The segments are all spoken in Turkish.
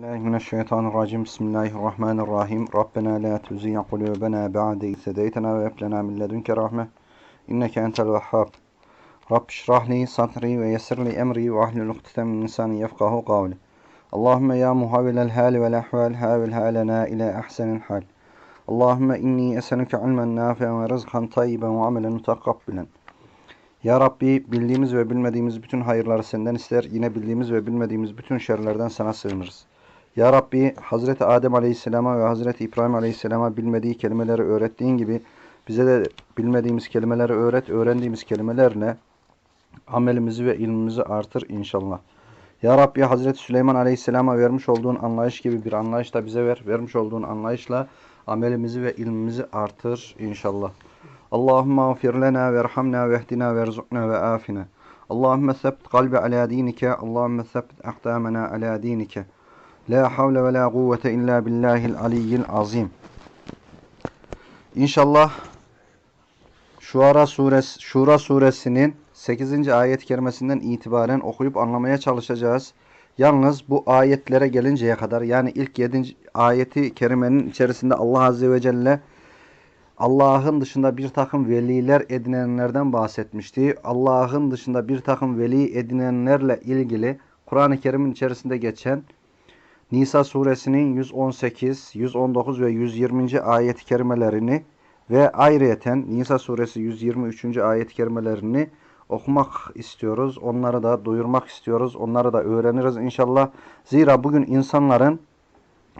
Bismillahirrahmanirrahim. Bismillahirrahmanirrahim. Rabbena la tuzi'a kulubena ba'de iz hedeytena ve hab lena min ledunke rahme inneke entel vehhab. Rabb şrah li sadri ve yessir li emri ve ahlul ukdeten min lisani yefkahu kavli. Allahümme ya muhavilel hali vel ahval havil halena ila ahsenil hal. Allahümme inni esenuke ilmen nafi'en ve rızkan tayyiben ve amelen mutakabbilen. Ya Rabbi bildiğimiz ve bilmediğimiz bütün hayırları senden ister. Yine bildiğimiz ve bilmediğimiz bütün şerlerden sana sığınırız. Ya Rabbi Hazreti Adem Aleyhisselam'a ve Hazreti İbrahim Aleyhisselam'a bilmediği kelimeleri öğrettiğin gibi bize de bilmediğimiz kelimeleri öğret. Öğrendiğimiz kelimelerle amelimizi ve ilmimizi artır inşallah. Ya Rabbi Hazreti Süleyman Aleyhisselam'a vermiş olduğun anlayış gibi bir anlayış da bize ver. Vermiş olduğun anlayışla amelimizi ve ilmimizi artır inşallah. Allahümme gfir lena verhamna vehdina verzukna ve afina. Allahümme sebbit kalbi ala dinike. Allahümme sebbit ahtamena ala dinike. La havle ve la kuvvete illa billahil aliyyil azim. İnşallah Şura suresi Şura suresinin 8. ayet kerimesinden itibaren okuyup anlamaya çalışacağız. Yalnız bu ayetlere gelinceye kadar yani ilk 7. ayeti kerimenin içerisinde Allah azze ve celle Allah'ın dışında bir takım veliler edinenlerden bahsetmişti. Allah'ın dışında bir takım veli edinenlerle ilgili Kur'an-ı Kerim'in içerisinde geçen Nisa suresinin 118, 119 ve 120. ayet-i kerimelerini ve ayrıyeten Nisa suresi 123. ayet-i kerimelerini okumak istiyoruz. Onları da duyurmak istiyoruz. Onları da öğreniriz inşallah. Zira bugün insanların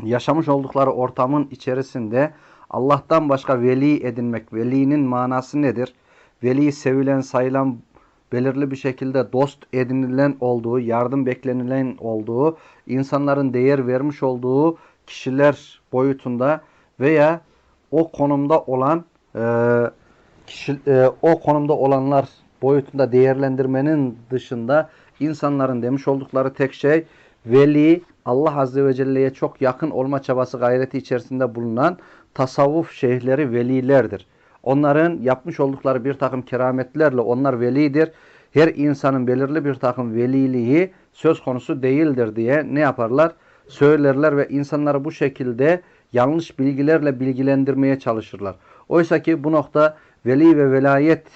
yaşamış oldukları ortamın içerisinde Allah'tan başka veli edinmek, velinin manası nedir? Veli sevilen, sayılan, belirli bir şekilde dost edinilen olduğu, yardım beklenilen olduğu, insanların değer vermiş olduğu kişiler boyutunda veya o konumda olan e, kişi, e, o konumda olanlar boyutunda değerlendirmenin dışında insanların demiş oldukları tek şey veli Allah Azze ve Celle'ye çok yakın olma çabası gayreti içerisinde bulunan tasavvuf şeyhleri velilerdir. Onların yapmış oldukları bir takım kerametlerle onlar velidir. Her insanın belirli bir takım veliliği söz konusu değildir diye ne yaparlar? Söylerler ve insanları bu şekilde yanlış bilgilerle bilgilendirmeye çalışırlar. Oysa ki bu nokta veli ve velayet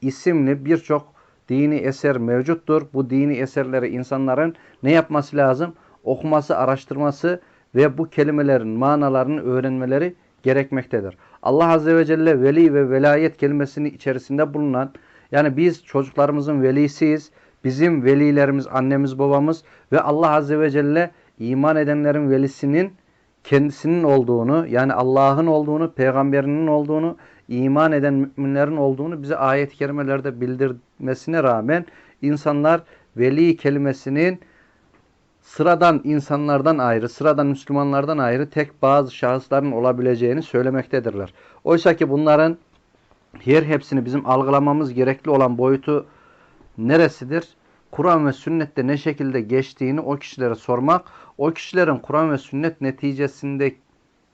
isimli birçok dini eser mevcuttur. Bu dini eserleri insanların ne yapması lazım? Okuması, araştırması ve bu kelimelerin manalarını öğrenmeleri gerekmektedir. Allah Azze ve Celle veli ve velayet kelimesini içerisinde bulunan yani biz çocuklarımızın velisiyiz. Bizim velilerimiz annemiz babamız ve Allah Azze ve Celle iman edenlerin velisinin kendisinin olduğunu yani Allah'ın olduğunu, peygamberinin olduğunu, iman eden müminlerin olduğunu bize ayet-i kerimelerde bildirmesine rağmen insanlar veli kelimesinin sıradan insanlardan ayrı, sıradan Müslümanlardan ayrı tek bazı şahısların olabileceğini söylemektedirler. Oysa ki bunların her hepsini bizim algılamamız gerekli olan boyutu neresidir? Kur'an ve sünnette ne şekilde geçtiğini o kişilere sormak, o kişilerin Kur'an ve sünnet neticesinde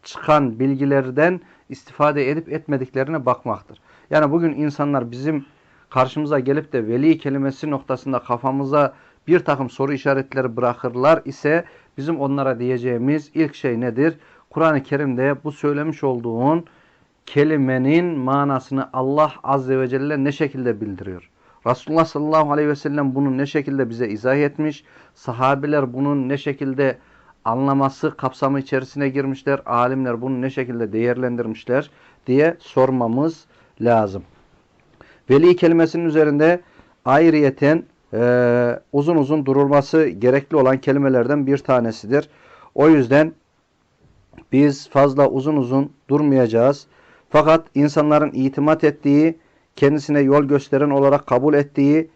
çıkan bilgilerden istifade edip etmediklerine bakmaktır. Yani bugün insanlar bizim karşımıza gelip de veli kelimesi noktasında kafamıza bir takım soru işaretleri bırakırlar ise bizim onlara diyeceğimiz ilk şey nedir? Kur'an-ı Kerim'de bu söylemiş olduğun kelimenin manasını Allah Azze ve Celle ne şekilde bildiriyor? Resulullah sallallahu aleyhi ve sellem bunu ne şekilde bize izah etmiş? Sahabiler bunun ne şekilde anlaması kapsamı içerisine girmişler? Alimler bunu ne şekilde değerlendirmişler diye sormamız lazım. Veli kelimesinin üzerinde ayrıyeten e, uzun uzun durulması gerekli olan kelimelerden bir tanesidir. O yüzden biz fazla uzun uzun durmayacağız. Fakat insanların itimat ettiği, kendisine yol gösteren olarak kabul ettiği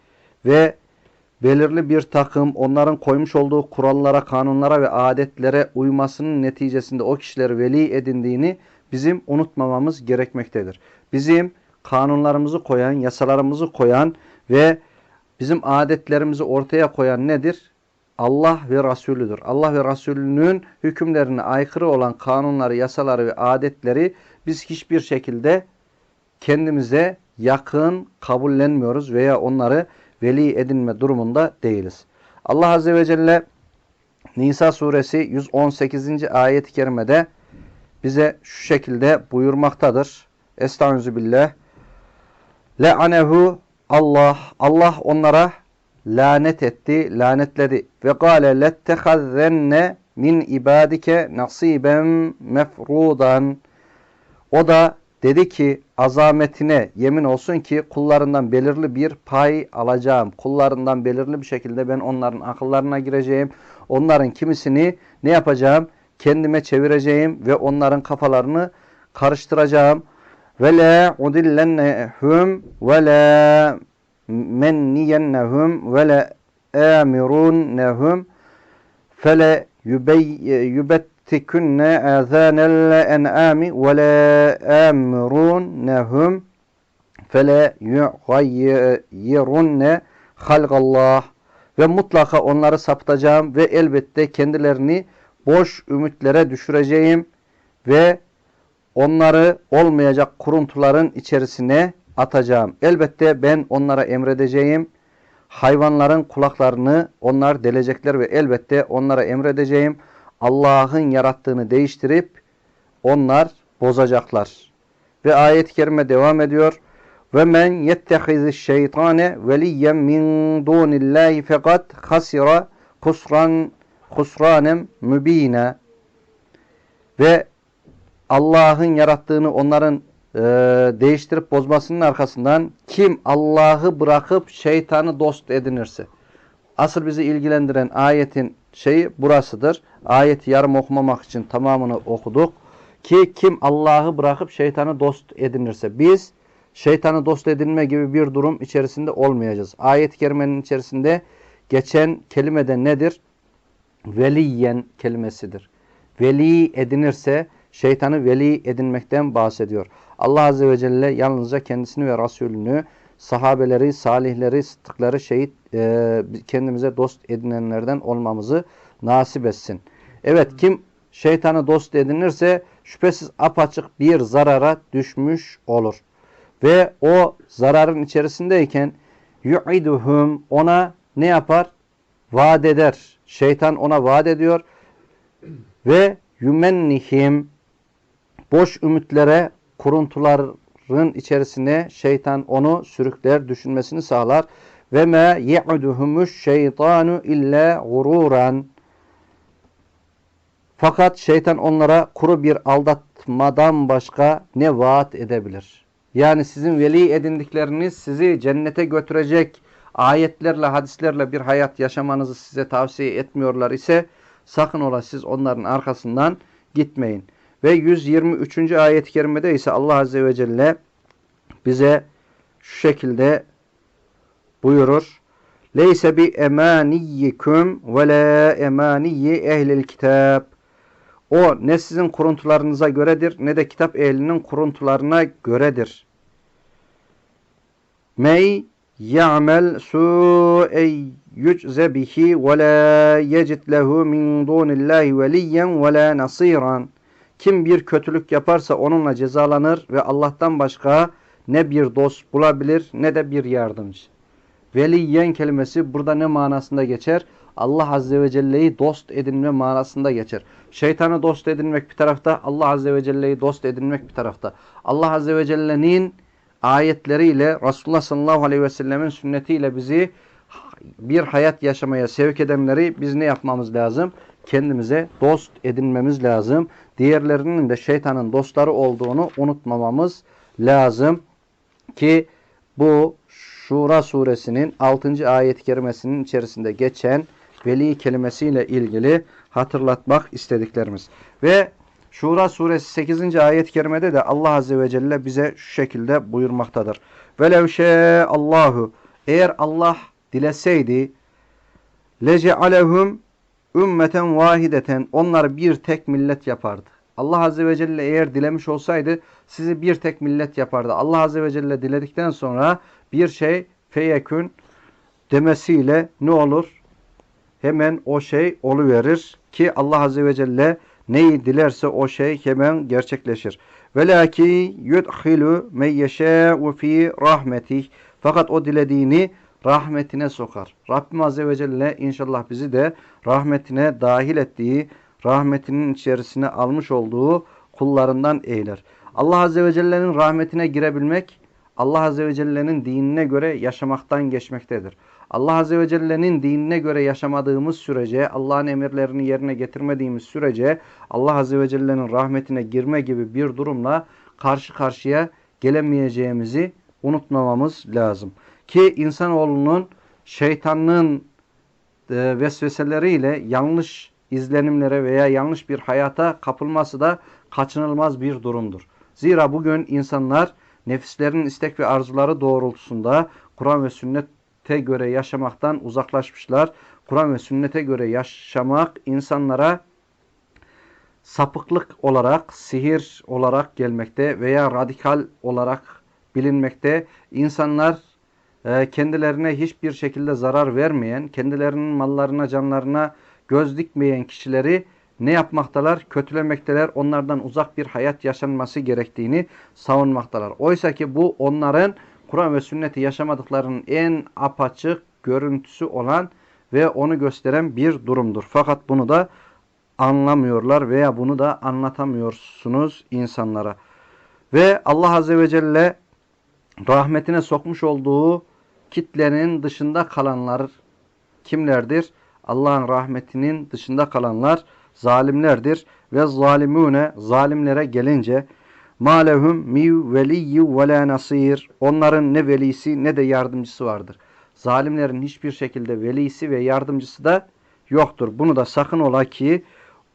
ve belirli bir takım onların koymuş olduğu kurallara, kanunlara ve adetlere uymasının neticesinde o kişileri veli edindiğini bizim unutmamamız gerekmektedir. Bizim kanunlarımızı koyan, yasalarımızı koyan ve bizim adetlerimizi ortaya koyan nedir? Allah ve Resulüdür. Allah ve Resulünün hükümlerine aykırı olan kanunları, yasaları ve adetleri biz hiçbir şekilde kendimize yakın kabullenmiyoruz veya onları veli edinme durumunda değiliz. Allah Azze ve Celle Nisa suresi 118. ayet-i kerimede bize şu şekilde buyurmaktadır. Estaizu billah. Le'anehu Allah. Allah onlara lanet etti, lanetledi. Ve gâle lettehazzenne min ibadike nasiben mefrudan. O da dedi ki azametine yemin olsun ki kullarından belirli bir pay alacağım. Kullarından belirli bir şekilde ben onların akıllarına gireceğim. Onların kimisini ne yapacağım? Kendime çevireceğim ve onların kafalarını karıştıracağım. Ve la udillennehum ve la menniyennehum ve la amirunnehum fele yubettikunne azanel en'ami ve la amirunnehum fele yugayyirunne halgallah ve mutlaka onları saptacağım ve elbette kendilerini boş ümitlere düşüreceğim ve onları olmayacak kuruntuların içerisine atacağım. Elbette ben onlara emredeceğim. Hayvanların kulaklarını onlar delecekler ve elbette onlara emredeceğim. Allah'ın yarattığını değiştirip onlar bozacaklar. Ve ayet-i kerime devam ediyor. Ve men yettehizi şeytane veliyen min dunillahi fakat hasira kusran husranem mübine ve Allah'ın yarattığını onların e, değiştirip bozmasının arkasından kim Allah'ı bırakıp şeytanı dost edinirse asıl bizi ilgilendiren ayetin şeyi burasıdır. Ayeti yarım okumamak için tamamını okuduk. Ki kim Allah'ı bırakıp şeytanı dost edinirse biz şeytanı dost edinme gibi bir durum içerisinde olmayacağız. Ayet-i kerimenin içerisinde geçen kelime de nedir? Veliyen kelimesidir. Veli edinirse şeytanı veli edinmekten bahsediyor. Allah Azze ve Celle yalnızca kendisini ve Resulünü, sahabeleri, salihleri, sıddıkları, şehit e, kendimize dost edinenlerden olmamızı nasip etsin. Evet kim şeytanı dost edinirse şüphesiz apaçık bir zarara düşmüş olur. Ve o zararın içerisindeyken yu'iduhum ona ne yapar? Vaat eder. Şeytan ona vaat ediyor ve yumennihim boş ümitlere, kuruntuların içerisine şeytan onu sürükler, düşünmesini sağlar. Ve me ye'uduhumuş şeytanu illa gururan. Fakat şeytan onlara kuru bir aldatmadan başka ne vaat edebilir? Yani sizin veli edindikleriniz sizi cennete götürecek ayetlerle, hadislerle bir hayat yaşamanızı size tavsiye etmiyorlar ise sakın ola siz onların arkasından gitmeyin. Ve 123. ayet-i kerimede ise Allah Azze ve Celle bize şu şekilde buyurur. Leyse bi emaniyyikum ve la emaniyyi ehlil kitab. O ne sizin kuruntularınıza göredir ne de kitap ehlinin kuruntularına göredir. Mey ya'mel su'ey yücze bihi ve la yecid lehu min dunillahi veliyen ve la nasiran. Kim bir kötülük yaparsa onunla cezalanır ve Allah'tan başka ne bir dost bulabilir ne de bir yardımcı. Veliyen kelimesi burada ne manasında geçer? Allah Azze ve Celle'yi dost edinme manasında geçer. Şeytanı dost edinmek bir tarafta, Allah Azze ve Celle'yi dost edinmek bir tarafta. Allah Azze ve Celle'nin ayetleriyle, Resulullah sallallahu aleyhi ve sellemin sünnetiyle bizi bir hayat yaşamaya sevk edenleri biz ne yapmamız lazım? Kendimize dost edinmemiz lazım. Diğerlerinin de şeytanın dostları olduğunu unutmamamız lazım. Ki bu Şura suresinin 6. ayet-i kerimesinin içerisinde geçen veli kelimesiyle ilgili hatırlatmak istediklerimiz. Ve Şura suresi 8. ayet-i kerimede de Allah Azze ve Celle bize şu şekilde buyurmaktadır. Velev Allahu eğer Allah dileseydi lecealehum ümmeten vahideten onlar bir tek millet yapardı. Allah Azze ve Celle eğer dilemiş olsaydı sizi bir tek millet yapardı. Allah Azze ve Celle diledikten sonra bir şey feyekün demesiyle ne olur? Hemen o şey oluverir ki Allah Azze ve Celle neyi dilerse o şey hemen gerçekleşir. Velaki yudhilu men yeşâ'u fi rahmetih. Fakat o dilediğini rahmetine sokar. Rabbim Azze ve Celle inşallah bizi de rahmetine dahil ettiği, rahmetinin içerisine almış olduğu kullarından eyler. Allah Azze ve Celle'nin rahmetine girebilmek, Allah Azze ve Celle'nin dinine göre yaşamaktan geçmektedir. Allah Azze ve Celle'nin dinine göre yaşamadığımız sürece, Allah'ın emirlerini yerine getirmediğimiz sürece Allah Azze ve Celle'nin rahmetine girme gibi bir durumla karşı karşıya gelemeyeceğimizi unutmamamız lazım. Ki insanoğlunun şeytanın e, vesveseleriyle yanlış izlenimlere veya yanlış bir hayata kapılması da kaçınılmaz bir durumdur. Zira bugün insanlar nefislerinin istek ve arzuları doğrultusunda Kur'an ve sünnete göre yaşamaktan uzaklaşmışlar. Kur'an ve sünnete göre yaşamak insanlara sapıklık olarak, sihir olarak gelmekte veya radikal olarak bilinmekte. İnsanlar kendilerine hiçbir şekilde zarar vermeyen, kendilerinin mallarına, canlarına göz dikmeyen kişileri ne yapmaktalar? Kötülemekteler. Onlardan uzak bir hayat yaşanması gerektiğini savunmaktalar. Oysa ki bu onların Kur'an ve sünneti yaşamadıklarının en apaçık görüntüsü olan ve onu gösteren bir durumdur. Fakat bunu da anlamıyorlar veya bunu da anlatamıyorsunuz insanlara. Ve Allah Azze ve Celle rahmetine sokmuş olduğu kitlenin dışında kalanlar kimlerdir? Allah'ın rahmetinin dışında kalanlar zalimlerdir. Ve zalimune zalimlere gelince malehum mi veliyyi ve la nasir onların ne velisi ne de yardımcısı vardır. Zalimlerin hiçbir şekilde velisi ve yardımcısı da yoktur. Bunu da sakın ola ki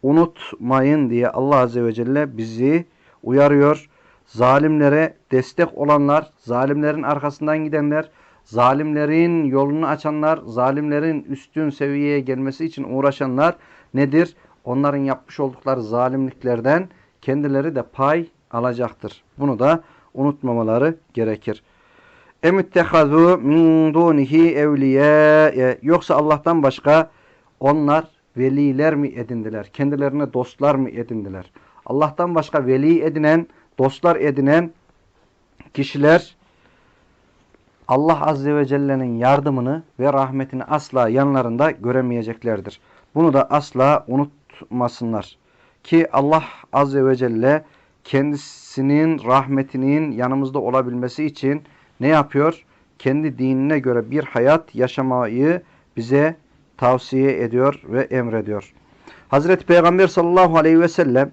unutmayın diye Allah Azze ve Celle bizi uyarıyor. Zalimlere destek olanlar, zalimlerin arkasından gidenler, zalimlerin yolunu açanlar, zalimlerin üstün seviyeye gelmesi için uğraşanlar nedir? Onların yapmış oldukları zalimliklerden kendileri de pay alacaktır. Bunu da unutmamaları gerekir. Emittehazu min dunihi evliya yoksa Allah'tan başka onlar veliler mi edindiler? Kendilerine dostlar mı edindiler? Allah'tan başka veli edinen, dostlar edinen kişiler Allah Azze ve Celle'nin yardımını ve rahmetini asla yanlarında göremeyeceklerdir. Bunu da asla unutmasınlar. Ki Allah Azze ve Celle kendisinin rahmetinin yanımızda olabilmesi için ne yapıyor? Kendi dinine göre bir hayat yaşamayı bize tavsiye ediyor ve emrediyor. Hazreti Peygamber sallallahu aleyhi ve sellem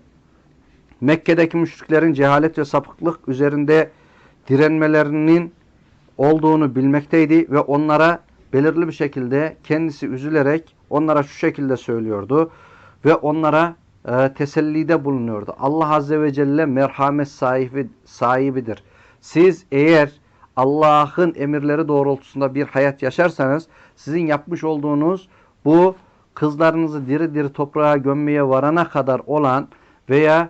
Mekke'deki müşriklerin cehalet ve sapıklık üzerinde direnmelerinin olduğunu bilmekteydi ve onlara belirli bir şekilde kendisi üzülerek onlara şu şekilde söylüyordu ve onlara e, tesellide bulunuyordu. Allah Azze ve Celle merhamet sahibi, sahibidir. Siz eğer Allah'ın emirleri doğrultusunda bir hayat yaşarsanız sizin yapmış olduğunuz bu kızlarınızı diri diri toprağa gömmeye varana kadar olan veya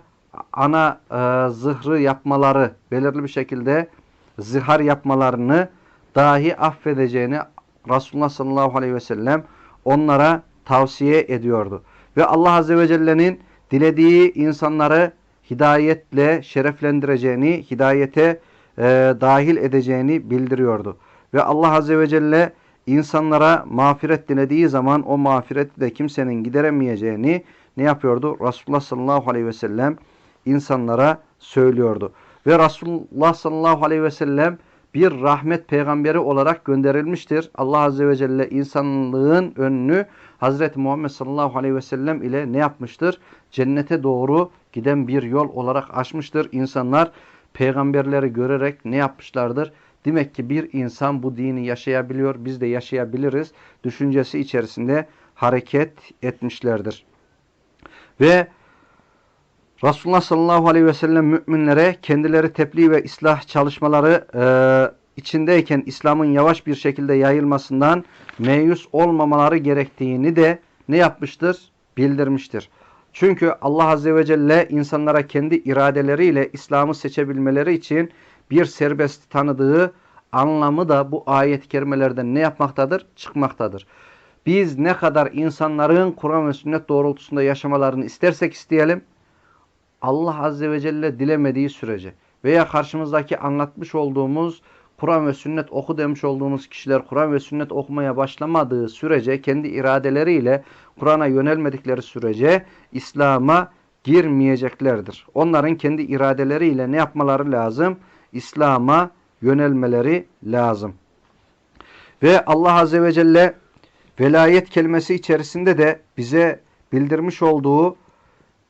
ana e, zıhrı yapmaları belirli bir şekilde zihar yapmalarını dahi affedeceğini Resulullah sallallahu aleyhi ve sellem onlara tavsiye ediyordu. Ve Allah azze ve celle'nin dilediği insanları hidayetle şereflendireceğini, hidayete e, dahil edeceğini bildiriyordu. Ve Allah azze ve celle insanlara mağfiret dilediği zaman o mağfireti de kimsenin gideremeyeceğini ne yapıyordu? Resulullah sallallahu aleyhi ve sellem insanlara söylüyordu. Ve Resulullah sallallahu aleyhi ve sellem bir rahmet peygamberi olarak gönderilmiştir. Allah azze ve celle insanlığın önünü Hazreti Muhammed sallallahu aleyhi ve sellem ile ne yapmıştır? Cennete doğru giden bir yol olarak açmıştır. İnsanlar peygamberleri görerek ne yapmışlardır? Demek ki bir insan bu dini yaşayabiliyor, biz de yaşayabiliriz. Düşüncesi içerisinde hareket etmişlerdir. Ve Resulullah sallallahu aleyhi ve sellem müminlere kendileri tebliğ ve islah çalışmaları e, içindeyken İslam'ın yavaş bir şekilde yayılmasından meyus olmamaları gerektiğini de ne yapmıştır? Bildirmiştir. Çünkü Allah Azze ve Celle insanlara kendi iradeleriyle İslam'ı seçebilmeleri için bir serbest tanıdığı anlamı da bu ayet-i kerimelerden ne yapmaktadır? Çıkmaktadır. Biz ne kadar insanların Kur'an ve sünnet doğrultusunda yaşamalarını istersek isteyelim, Allah Azze ve Celle dilemediği sürece veya karşımızdaki anlatmış olduğumuz Kur'an ve sünnet oku demiş olduğunuz kişiler Kur'an ve sünnet okumaya başlamadığı sürece kendi iradeleriyle Kur'an'a yönelmedikleri sürece İslam'a girmeyeceklerdir. Onların kendi iradeleriyle ne yapmaları lazım? İslam'a yönelmeleri lazım. Ve Allah Azze ve Celle velayet kelimesi içerisinde de bize bildirmiş olduğu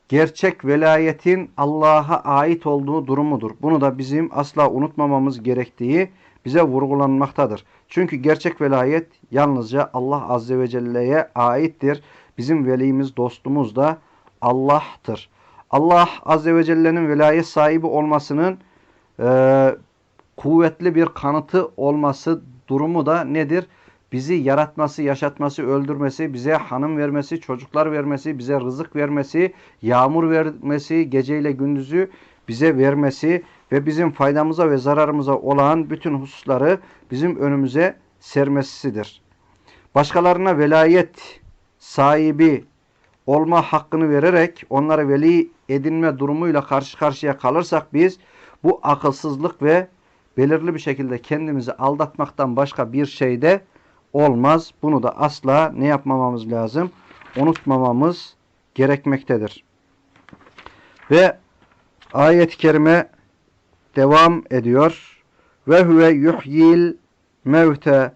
gerçek velayetin Allah'a ait olduğu durumudur. Bunu da bizim asla unutmamamız gerektiği bize vurgulanmaktadır. Çünkü gerçek velayet yalnızca Allah Azze ve Celle'ye aittir. Bizim velimiz, dostumuz da Allah'tır. Allah Azze ve Celle'nin velayet sahibi olmasının e, kuvvetli bir kanıtı olması durumu da nedir? Bizi yaratması, yaşatması, öldürmesi, bize hanım vermesi, çocuklar vermesi, bize rızık vermesi, yağmur vermesi, geceyle gündüzü bize vermesi ve bizim faydamıza ve zararımıza olan bütün hususları bizim önümüze sermesidir. Başkalarına velayet sahibi olma hakkını vererek onlara veli edinme durumuyla karşı karşıya kalırsak biz bu akılsızlık ve belirli bir şekilde kendimizi aldatmaktan başka bir şey de olmaz. Bunu da asla ne yapmamamız lazım? Unutmamamız gerekmektedir. Ve ayet-i kerime devam ediyor. Ve huve yuhyil mevte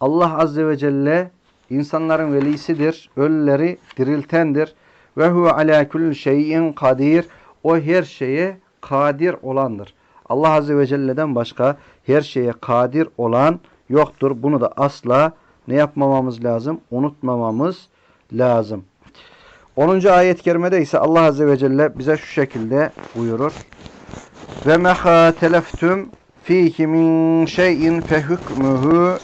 Allah azze ve celle insanların velisidir. Ölüleri diriltendir. Ve huve ala kulli şeyin kadir. O her şeye kadir olandır. Allah azze ve celle'den başka her şeye kadir olan yoktur. Bunu da asla ne yapmamamız lazım? Unutmamamız lazım. 10. ayet-i kerimede ise Allah azze ve celle bize şu şekilde buyurur. Ve meha teleftüm fihi min şeyin fehükmühü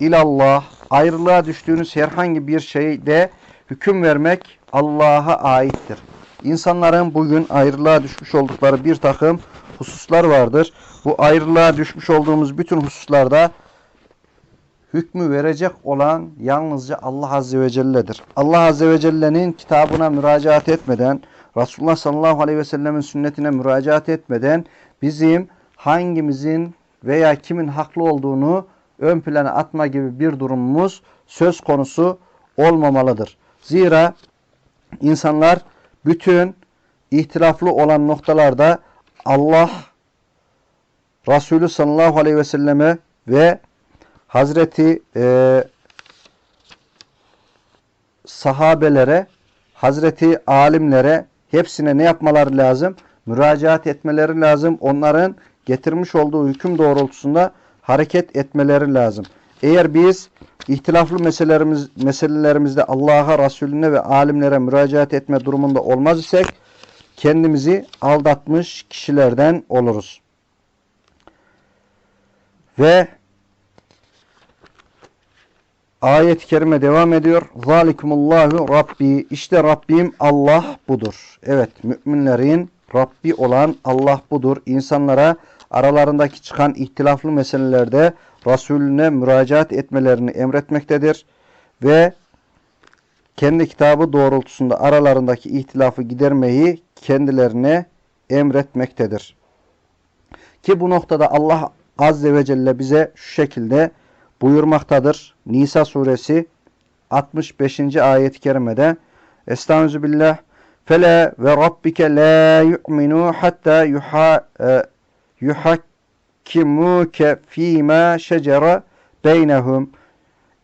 ilallah. Ayrılığa düştüğünüz herhangi bir şeyde hüküm vermek Allah'a aittir. İnsanların bugün ayrılığa düşmüş oldukları bir takım hususlar vardır. Bu ayrılığa düşmüş olduğumuz bütün hususlarda hükmü verecek olan yalnızca Allah Azze ve Celle'dir. Allah Azze ve Celle'nin kitabına müracaat etmeden, Resulullah sallallahu aleyhi ve sellemin sünnetine müracaat etmeden bizim hangimizin veya kimin haklı olduğunu ön plana atma gibi bir durumumuz söz konusu olmamalıdır. Zira insanlar bütün ihtilaflı olan noktalarda Allah Resulü sallallahu aleyhi ve selleme ve Hazreti e, sahabelere, Hazreti alimlere hepsine ne yapmaları lazım? Müracaat etmeleri lazım. Onların getirmiş olduğu hüküm doğrultusunda hareket etmeleri lazım. Eğer biz ihtilaflı meselelerimiz, meselelerimizde Allah'a, Resulüne ve alimlere müracaat etme durumunda olmaz isek kendimizi aldatmış kişilerden oluruz. Ve ayet-i kerime devam ediyor. Zalikumullahu Rabbi. İşte Rabbim Allah budur. Evet müminlerin Rabbi olan Allah budur. İnsanlara aralarındaki çıkan ihtilaflı meselelerde Resulüne müracaat etmelerini emretmektedir. Ve kendi kitabı doğrultusunda aralarındaki ihtilafı gidermeyi kendilerine emretmektedir. Ki bu noktada Allah Azze ve Celle bize şu şekilde buyurmaktadır. Nisa suresi 65. ayet-i kerimede Estaizu billah Fela ve rabbike la yu'minu hatta yuha, e, yuhakkimuke fîmâ şecere beynehum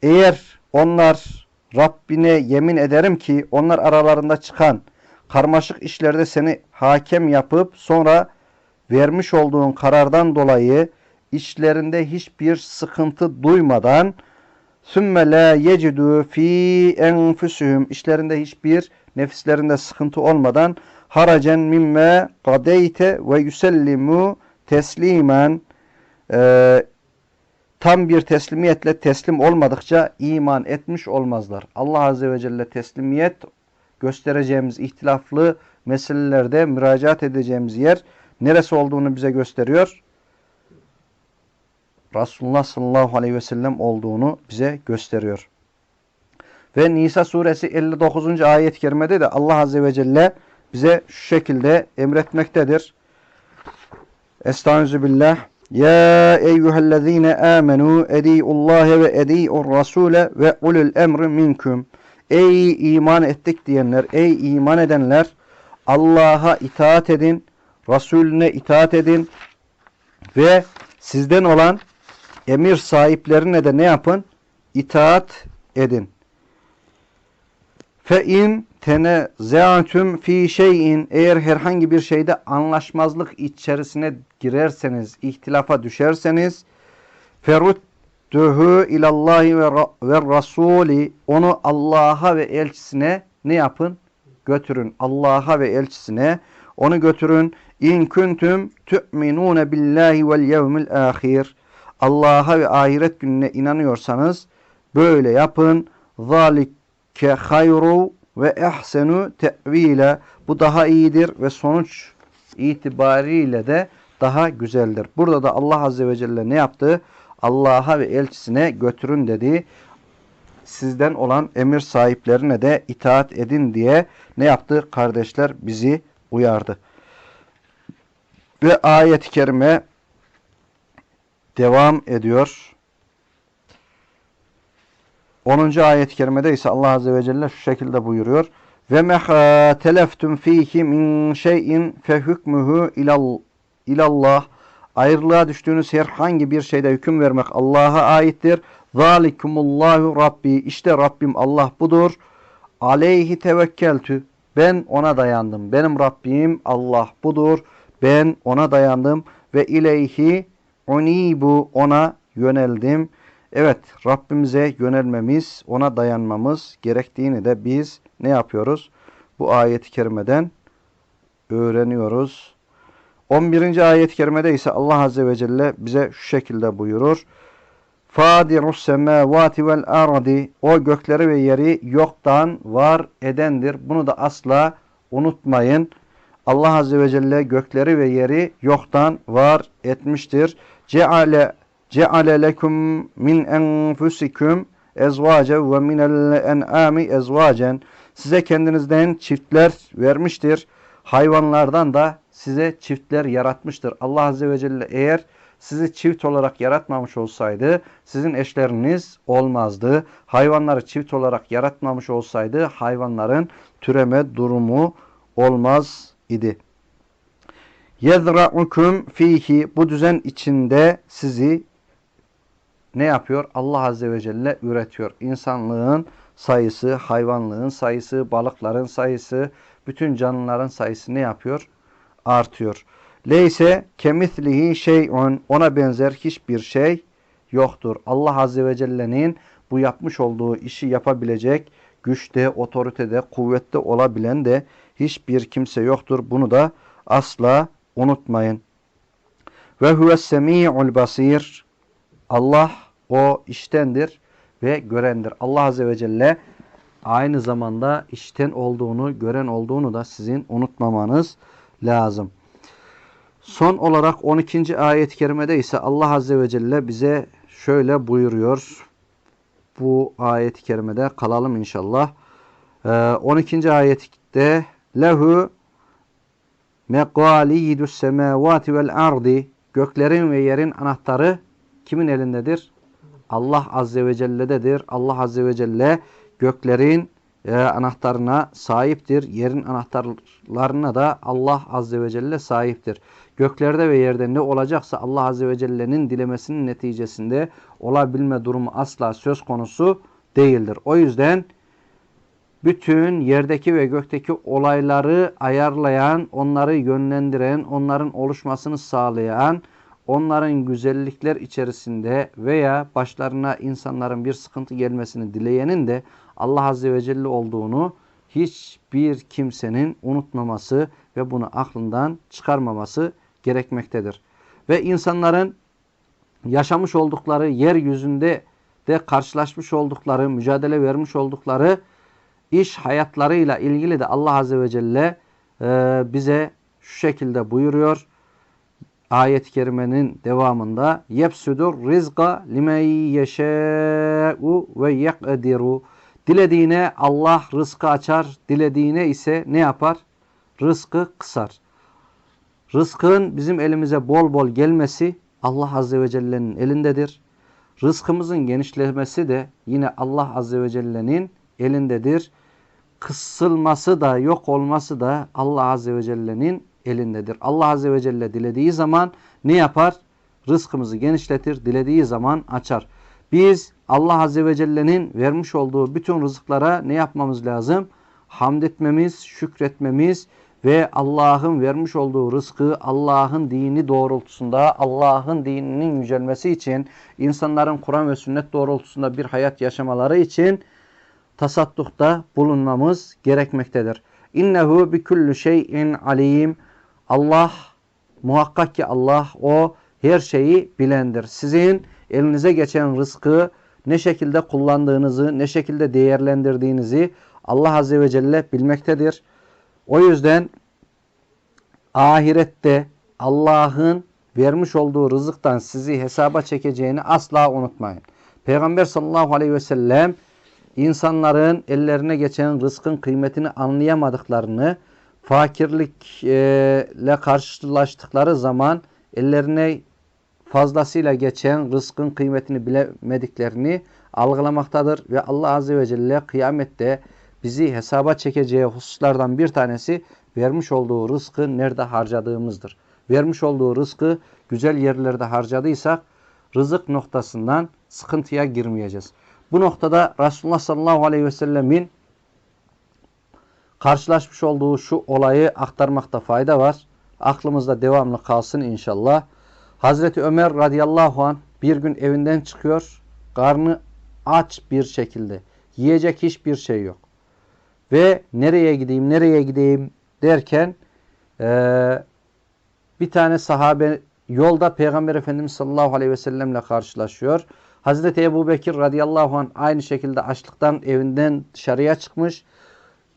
Eğer onlar Rabbine yemin ederim ki onlar aralarında çıkan karmaşık işlerde seni hakem yapıp sonra vermiş olduğun karardan dolayı içlerinde hiçbir sıkıntı duymadan sümme la yecidu fi enfusihim işlerinde hiçbir nefislerinde sıkıntı olmadan haracen mimme kadeyte ve yusellimu teslimen e, tam bir teslimiyetle teslim olmadıkça iman etmiş olmazlar. Allah Azze ve Celle teslimiyet göstereceğimiz ihtilaflı meselelerde müracaat edeceğimiz yer neresi olduğunu bize gösteriyor. Resulullah sallallahu aleyhi ve sellem olduğunu bize gösteriyor. Ve Nisa suresi 59. ayet-i kerimede de Allah azze ve celle bize şu şekilde emretmektedir. Estaizu billah. Ya eyyühellezine amenu edi'ullahe ve edi'ur rasule ve ulul emri minkum. Ey iman ettik diyenler, ey iman edenler Allah'a itaat edin, Resulüne itaat edin ve sizden olan emir sahiplerine de ne yapın? İtaat edin. Fe in tenezaatüm fi şeyin eğer herhangi bir şeyde anlaşmazlık içerisine girerseniz, ihtilafa düşerseniz ferudduhu ilallahi ve, ve rasuli onu Allah'a ve elçisine ne yapın? Götürün. Allah'a ve elçisine onu götürün. İn kuntum tu'minune billahi vel yevmil ahir. Allah'a ve ahiret gününe inanıyorsanız böyle yapın. Zalike hayru ve ehsenu te'vile. Bu daha iyidir ve sonuç itibariyle de daha güzeldir. Burada da Allah Azze ve Celle ne yaptı? Allah'a ve elçisine götürün dedi. Sizden olan emir sahiplerine de itaat edin diye ne yaptı? Kardeşler bizi uyardı. Ve ayet-i kerime devam ediyor. 10. ayet-i kerimede ise Allah Azze ve Celle şu şekilde buyuruyor. Ve meha teleftum fihi min şeyin fe hükmühü ilal, ilallah. Ayrılığa düştüğünüz herhangi bir şeyde hüküm vermek Allah'a aittir. Zalikumullahu Rabbi. İşte Rabbim Allah budur. Aleyhi tevekkeltü. Ben ona dayandım. Benim Rabbim Allah budur. Ben ona dayandım. Ve ileyhi unibu. Ona yöneldim. Evet Rabbimize yönelmemiz, ona dayanmamız gerektiğini de biz ne yapıyoruz? Bu ayet-i kerimeden öğreniyoruz. 11. ayet-i kerimede ise Allah Azze ve Celle bize şu şekilde buyurur. Fadirus semavati vel ardi o gökleri ve yeri yoktan var edendir. Bunu da asla unutmayın. Allah Azze ve Celle gökleri ve yeri yoktan var etmiştir. Ceale ceale lekum min enfusikum ezvace ve minel en'ami ezvacen. Size kendinizden çiftler vermiştir. Hayvanlardan da size çiftler yaratmıştır. Allah Azze ve Celle eğer sizi çift olarak yaratmamış olsaydı sizin eşleriniz olmazdı. Hayvanları çift olarak yaratmamış olsaydı hayvanların türeme durumu olmaz idi. Yezra'ukum fihi bu düzen içinde sizi ne yapıyor? Allah Azze ve Celle üretiyor. İnsanlığın sayısı, hayvanlığın sayısı, balıkların sayısı, bütün canlıların sayısı ne yapıyor? Artıyor. Leyse kemislihi şey'un ona benzer hiçbir şey yoktur. Allah Azze ve Celle'nin bu yapmış olduğu işi yapabilecek güçte, otoritede, kuvvette olabilen de hiçbir kimse yoktur. Bunu da asla unutmayın. Ve huves semi'ul basir. Allah o iştendir ve görendir. Allah Azze ve Celle aynı zamanda işten olduğunu, gören olduğunu da sizin unutmamanız lazım. Son olarak 12. ayet-i kerimede ise Allah Azze ve Celle bize şöyle buyuruyor. Bu ayet-i kerimede kalalım inşallah. Ee, 12. ayette lehu meqalidus semavati vel ardi göklerin ve yerin anahtarı kimin elindedir? Allah Azze ve Celle'dedir. Allah Azze ve Celle göklerin e, anahtarına sahiptir. Yerin anahtarlarına da Allah Azze ve Celle sahiptir. Göklerde ve yerde ne olacaksa Allah Azze ve Celle'nin dilemesinin neticesinde olabilme durumu asla söz konusu değildir. O yüzden bütün yerdeki ve gökteki olayları ayarlayan, onları yönlendiren, onların oluşmasını sağlayan, onların güzellikler içerisinde veya başlarına insanların bir sıkıntı gelmesini dileyenin de Allah Azze ve Celle olduğunu hiçbir kimsenin unutmaması ve bunu aklından çıkarmaması gerekmektedir. Ve insanların yaşamış oldukları yeryüzünde de karşılaşmış oldukları, mücadele vermiş oldukları iş hayatlarıyla ilgili de Allah Azze ve Celle e, bize şu şekilde buyuruyor. Ayet-i kerimenin devamında yepsudur rizqa limen yeşâ'u ve yakdiru Dilediğine Allah rızkı açar, dilediğine ise ne yapar? Rızkı kısar. Rızkın bizim elimize bol bol gelmesi Allah Azze ve Celle'nin elindedir. Rızkımızın genişlemesi de yine Allah Azze ve Celle'nin elindedir. Kısılması da yok olması da Allah Azze ve Celle'nin elindedir. Allah Azze ve Celle dilediği zaman ne yapar? Rızkımızı genişletir, dilediği zaman açar. Biz Allah Azze ve Celle'nin vermiş olduğu bütün rızıklara ne yapmamız lazım? Hamd etmemiz, şükretmemiz ve Allah'ın vermiş olduğu rızkı Allah'ın dini doğrultusunda, Allah'ın dininin yücelmesi için, insanların Kur'an ve sünnet doğrultusunda bir hayat yaşamaları için tasaddukta bulunmamız gerekmektedir. İnnehu bi kulli şeyin alim. Allah muhakkak ki Allah o her şeyi bilendir. Sizin elinize geçen rızkı ne şekilde kullandığınızı, ne şekilde değerlendirdiğinizi Allah Azze ve Celle bilmektedir. O yüzden ahirette Allah'ın vermiş olduğu rızıktan sizi hesaba çekeceğini asla unutmayın. Peygamber sallallahu aleyhi ve sellem insanların ellerine geçen rızkın kıymetini anlayamadıklarını, fakirlikle karşılaştıkları zaman ellerine fazlasıyla geçen rızkın kıymetini bilemediklerini algılamaktadır. Ve Allah Azze ve Celle kıyamette bizi hesaba çekeceği hususlardan bir tanesi vermiş olduğu rızkı nerede harcadığımızdır. Vermiş olduğu rızkı güzel yerlerde harcadıysak rızık noktasından sıkıntıya girmeyeceğiz. Bu noktada Resulullah sallallahu aleyhi ve sellemin karşılaşmış olduğu şu olayı aktarmakta fayda var. Aklımızda devamlı kalsın inşallah. Hazreti Ömer radıyallahu an bir gün evinden çıkıyor. Karnı aç bir şekilde. Yiyecek hiçbir şey yok. Ve nereye gideyim, nereye gideyim derken ee, bir tane sahabe yolda Peygamber Efendimiz sallallahu aleyhi ve sellemle karşılaşıyor. Hazreti Ebu Bekir radıyallahu anh aynı şekilde açlıktan evinden dışarıya çıkmış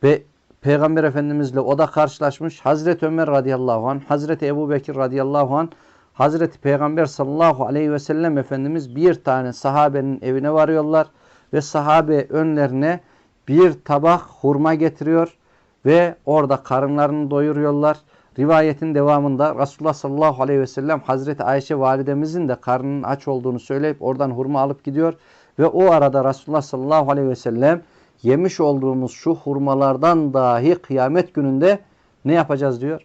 ve Peygamber Efendimizle o da karşılaşmış. Hazreti Ömer radıyallahu anh, Hazreti Ebu Bekir radıyallahu anh, Hazreti Peygamber sallallahu aleyhi ve sellem Efendimiz bir tane sahabenin evine varıyorlar ve sahabe önlerine bir tabak hurma getiriyor ve orada karınlarını doyuruyorlar. Rivayetin devamında Resulullah sallallahu aleyhi ve sellem Hazreti Ayşe validemizin de karnının aç olduğunu söyleyip oradan hurma alıp gidiyor. Ve o arada Resulullah sallallahu aleyhi ve sellem yemiş olduğumuz şu hurmalardan dahi kıyamet gününde ne yapacağız diyor?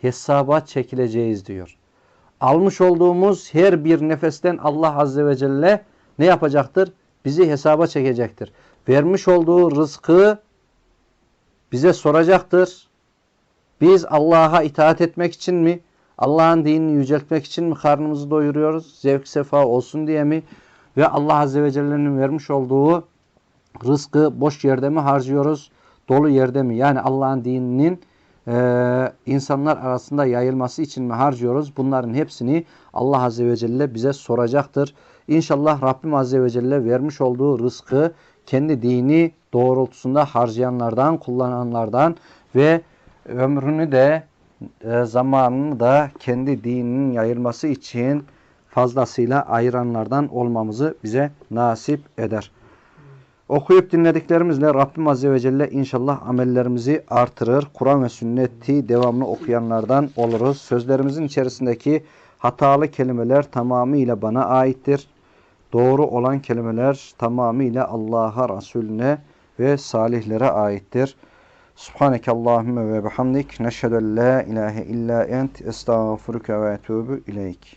Hesaba çekileceğiz diyor. Almış olduğumuz her bir nefesten Allah azze ve celle ne yapacaktır? Bizi hesaba çekecektir. Vermiş olduğu rızkı bize soracaktır. Biz Allah'a itaat etmek için mi? Allah'ın dinini yüceltmek için mi karnımızı doyuruyoruz? Zevk sefa olsun diye mi? Ve Allah Azze ve Celle'nin vermiş olduğu rızkı boş yerde mi harcıyoruz? Dolu yerde mi? Yani Allah'ın dininin e, insanlar arasında yayılması için mi harcıyoruz? Bunların hepsini Allah Azze ve Celle bize soracaktır. İnşallah Rabbim Azze ve Celle vermiş olduğu rızkı kendi dini doğrultusunda harcayanlardan, kullananlardan ve ömrünü de e, zamanını da kendi dininin yayılması için fazlasıyla ayıranlardan olmamızı bize nasip eder. Okuyup dinlediklerimizle Rabbim Azze ve Celle inşallah amellerimizi artırır. Kur'an ve sünneti devamlı okuyanlardan oluruz. Sözlerimizin içerisindeki hatalı kelimeler tamamıyla bana aittir. Doğru olan kelimeler tamamıyla Allah'a, Resulüne ve salihlere aittir. Subhaneke Allahümme ve bihamdik. Neşhedü la ilahe illa ent. Estağfuruke ve etubu ileyk.